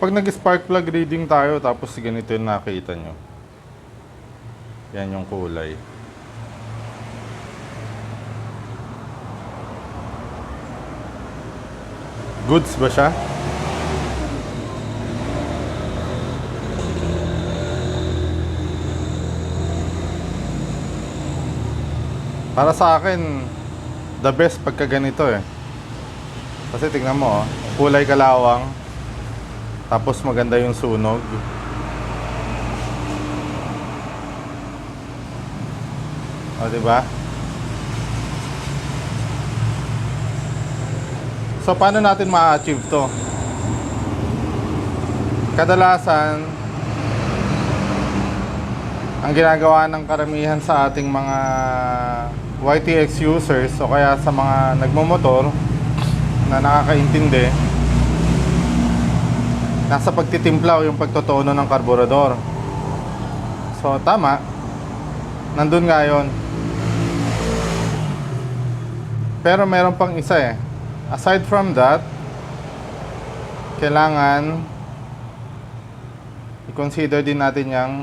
Kapag nag-spark plug reading tayo, tapos ganito yung nakita nyo. Yan yung kulay. Goods ba siya? Para sa akin, the best pagka ganito eh. Kasi tingnan mo, oh, kulay kalawang, tapos maganda yung sunog. O, di ba? So, paano natin ma-achieve to? Kadalasan, ang ginagawa ng karamihan sa ating mga YTX users o kaya sa mga nagmomotor na nakakaintindi, nasa pagtitimpla o yung pagtotono ng karburador. So, tama. Nandun nga yun. Pero meron pang isa eh. Aside from that, kailangan i-consider din natin yung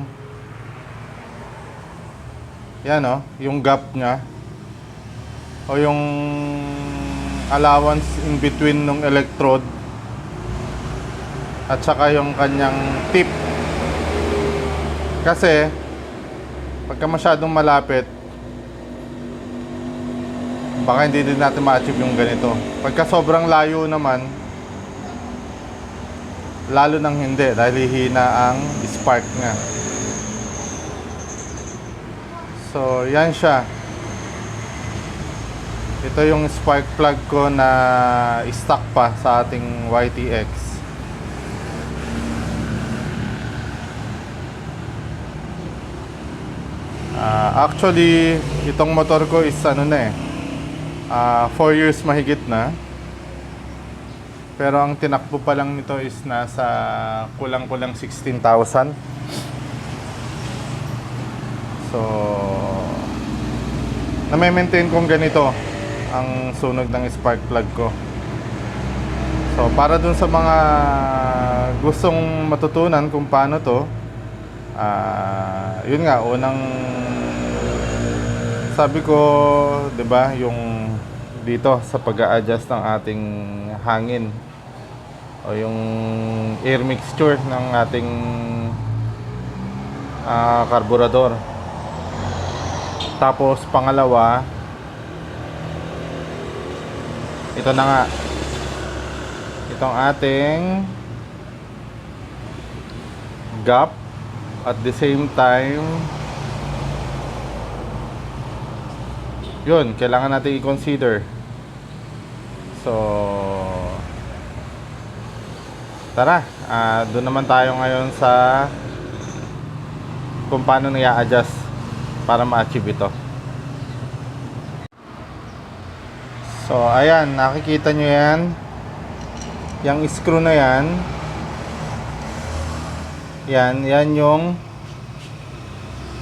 yan o, yung gap niya o yung allowance in between ng electrode at saka yung kanyang tip. Kasi pagka masyadong malapit baka hindi din natin ma-achieve yung ganito. Pagka sobrang layo naman lalo nang hindi dahil hihina ang spark nga so yan siya. Ito yung spark plug ko na stock pa sa ating YTX Ah, actually, itong motor ko is ano na eh. 4 years mahigit na. Pero ang tinakbo pa lang nito is nasa kulang-kulang 16,000. So, na-maintain kong ganito ang sunog ng spark plug ko. So, para dun sa mga gustong matutunan kung paano to, Ah, yun nga unang sabi ko, 'di ba, yung dito sa pag-a-adjust ng ating hangin o yung air mixture ng ating ah, karburador. Tapos pangalawa, ito na nga. Itong ating gap at the same time yun, kailangan natin i-consider. So tara, ah doon naman tayo ngayon sa kung paano nang adjust para ma-achieve ito. So ayan, nakikita nyo yan. Yung screw na yan yan, yan yung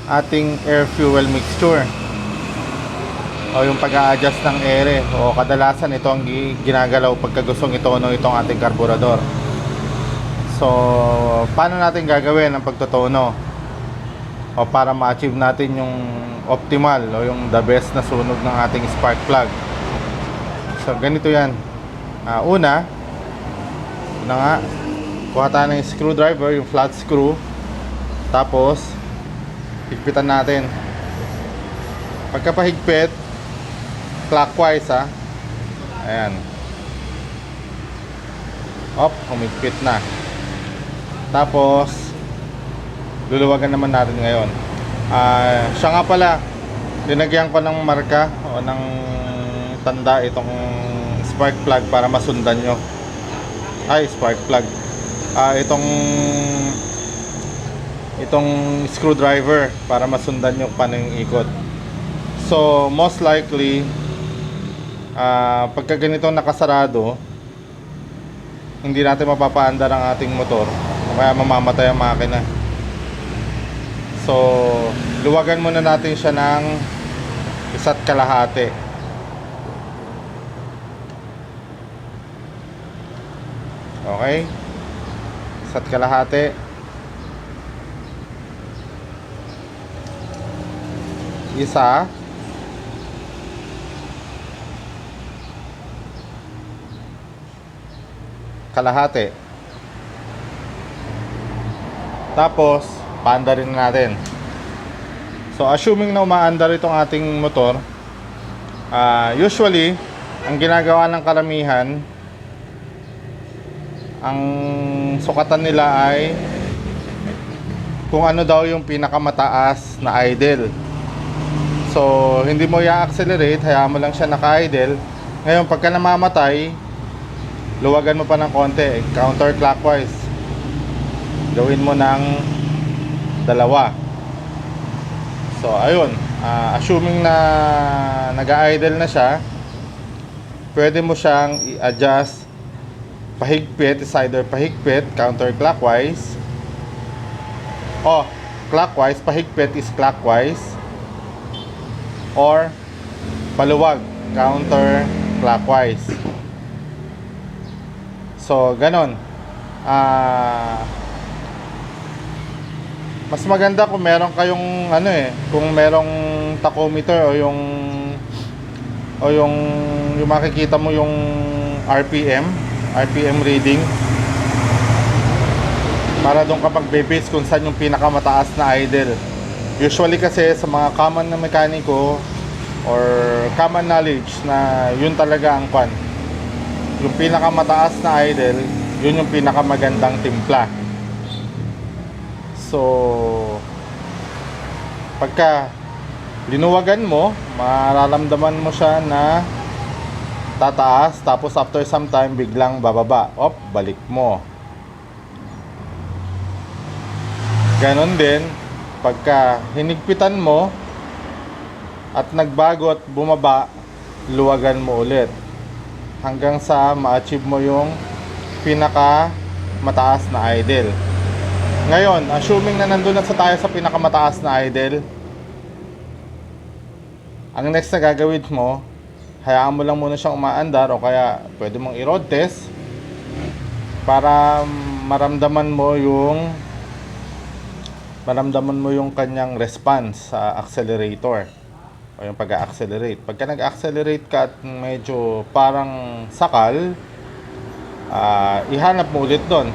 ating air fuel mixture. O yung pag-a-adjust ng ere. O kadalasan ito ang gi- ginagalaw pagka gustong itono itong ating karburador. So, paano natin gagawin ang pagtotono? O para ma-achieve natin yung optimal o yung the best na sunog ng ating spark plug. So, ganito yan. Ah, una, una nga, kuha tayo ng screwdriver, yung flat screw. Tapos, higpitan natin. Pagkapahigpit, clockwise ha. Ayan. Op, humigpit na. Tapos, luluwagan naman natin ngayon. Ah, siya nga pala, linagyan ko ng marka o ng tanda itong spark plug para masundan nyo. Ay, spark plug ah itong itong screwdriver para masundan yung paano yung ikot. So, most likely ah pagka ganito nakasarado hindi natin mapapaandar ang ating motor kaya mamamatay ang makina. So, luwagan muna natin siya ng isa't kalahati. Okay? Isa't kalahati. Isa. Kalahati. Tapos, paanda rin natin. So, assuming na umaandar itong ating motor, ah, usually, ang ginagawa ng karamihan, ang sukatan nila ay kung ano daw yung pinakamataas na idle. So, hindi mo i-accelerate, hayaan mo lang siya naka-idle. Ngayon, pagka namamatay, luwagan mo pa ng konti, counterclockwise. Gawin mo ng dalawa. So, ayun. ah, assuming na nag-idle na siya, pwede mo siyang i-adjust pahigpit is either pahigpit counterclockwise. Oh clockwise pahigpit is clockwise. Or paluwag counterclockwise. So ganon. Ah mas maganda kung meron kayong ano eh kung merong tachometer o yung o yung yung makikita mo yung RPM RPM reading. Para doon kapag base kung saan yung pinakamataas na idle. Usually kasi sa mga common na mekaniko or common knowledge na yun talaga ang kwan. Yung pinakamataas na idle yun yung pinakamagandang timpla. So pagka linuwagan mo mararamdaman mo siya na tataas tapos after some time biglang bababa. Op balik mo. Ganon din pagka hinigpitan mo at nagbago at bumaba luwagan mo ulit. Hanggang sa ma-achieve mo yung pinaka mataas na idle ngayon assuming na nandun na sa tayo sa pinakamataas na idle ang next na gagawin mo hayaan mo lang muna siyang umaandar o kaya pwede mong i-road test para maramdaman mo yung maramdaman mo yung kanyang response sa accelerator o yung pag-accelerate. Pagka nag-accelerate ka at medyo parang sakal, ah, ihanap mo ulit doon.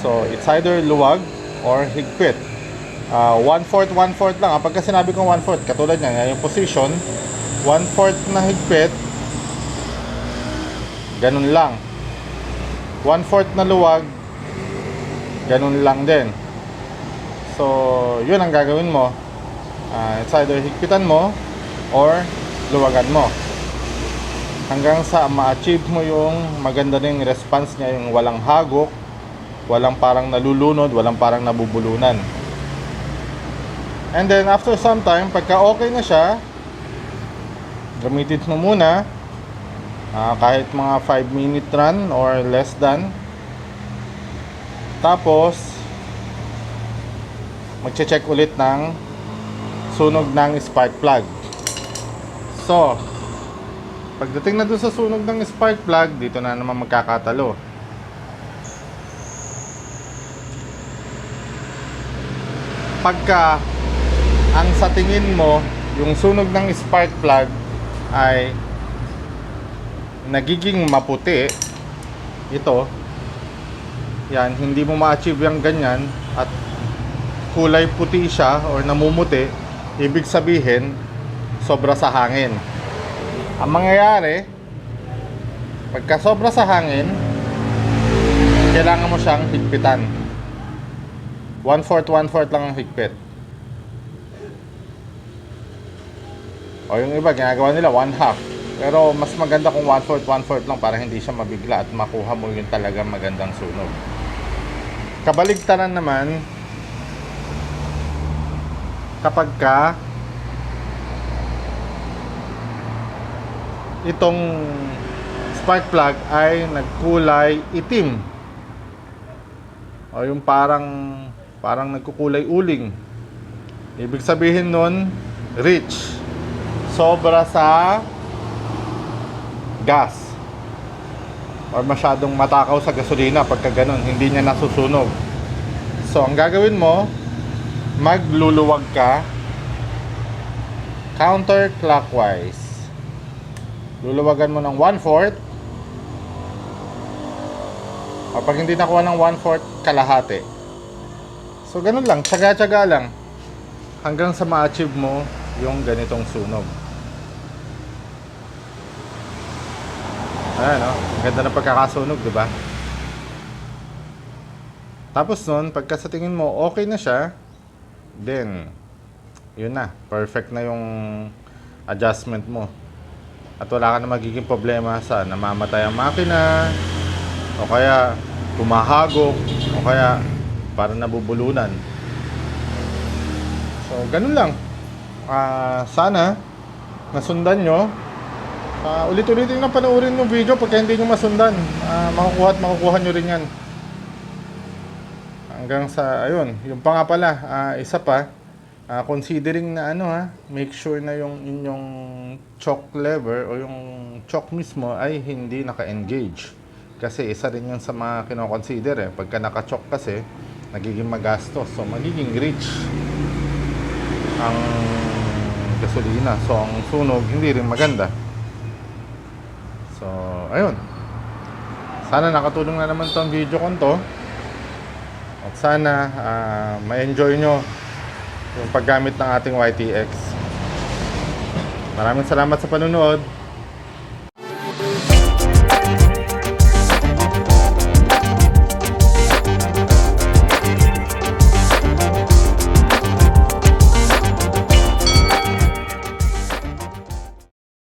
So, it's either luwag or higpit. Ah, one-fourth, one-fourth lang. Ah, pagka sinabi kong one-fourth, katulad niya, yung position, one-fourth na higpit, ganun lang. One-fourth na luwag, ganun lang din. So, yun ang gagawin mo. Ah, it's either higpitan mo or luwagan mo. Hanggang sa ma-achieve mo yung maganda ring response niya, yung walang hagok, walang parang nalulunod, walang parang nabubulunan. And then after some time, pagka okay na siya, gamitin mo muna ah, kahit mga 5 minute run or less than. Tapos, magche-check ulit ng sunog ng spark plug. So, pagdating na dun sa sunog ng spark plug, dito na naman magkakatalo. Pagka ang sa tingin mo, yung sunog ng spark plug ay nagiging maputi, ito, yan, hindi mo ma-achieve yung ganyan at kulay puti siya or namumuti, ibig sabihin, sobra sa hangin. Ang mangyayari, pagka sobra sa hangin, kailangan mo siyang higpitan. One-fourth, one-fourth lang ang higpit. O yung iba, ginagawa nila one-half. Pero mas maganda kung one-fourth, one-fourth lang para hindi siya mabigla at makuha mo yung talagang magandang sunog. Kabaligtaran naman, kapag ka itong spark plug ay nagkulay itim o yung parang parang nagkukulay uling ibig sabihin nun rich sobra sa gas or masyadong matakaw sa gasolina pagka ganun, hindi niya nasusunog. So, ang gagawin mo, magluluwag ka counterclockwise. Luluwagan mo ng 1/4 o pag hindi nakuha ng 1/4 kalahati. So, ganun lang, tsaga-tsaga lang hanggang sa ma-achieve mo yung ganitong sunog. Ayan, no? Ang ganda ng pagkakasunog, di ba? Tapos nun, pagka sa tingin mo okay na siya, then, yun na. Perfect na yung adjustment mo. At wala ka na magiging problema sa namamatay ang makina, o kaya tumahagok, o kaya parang nabubulunan. So, ganun lang. Ah, sana nasundan nyo. Ah, ulit-ulitin na panoorin yung video pagka hindi nyo masundan. Ah, makukuha at makukuha nyo rin yan. Hanggang sa, ayun, yung pa nga pala, ah, isa pa, ah, considering na ano ha, make sure na yung inyong choke lever o yung choke mismo ay hindi naka-engage. Kasi isa rin yun sa mga kinoconsider eh. Pagka naka-choke kasi, nagiging magastos. So, magiging rich ang gasolina. So, ang sunog hindi rin maganda. So, ayun. Sana nakatulong na naman tong video ko to. At sana ah, ma-enjoy nyo yung paggamit ng ating YTX. Maraming salamat sa panonood.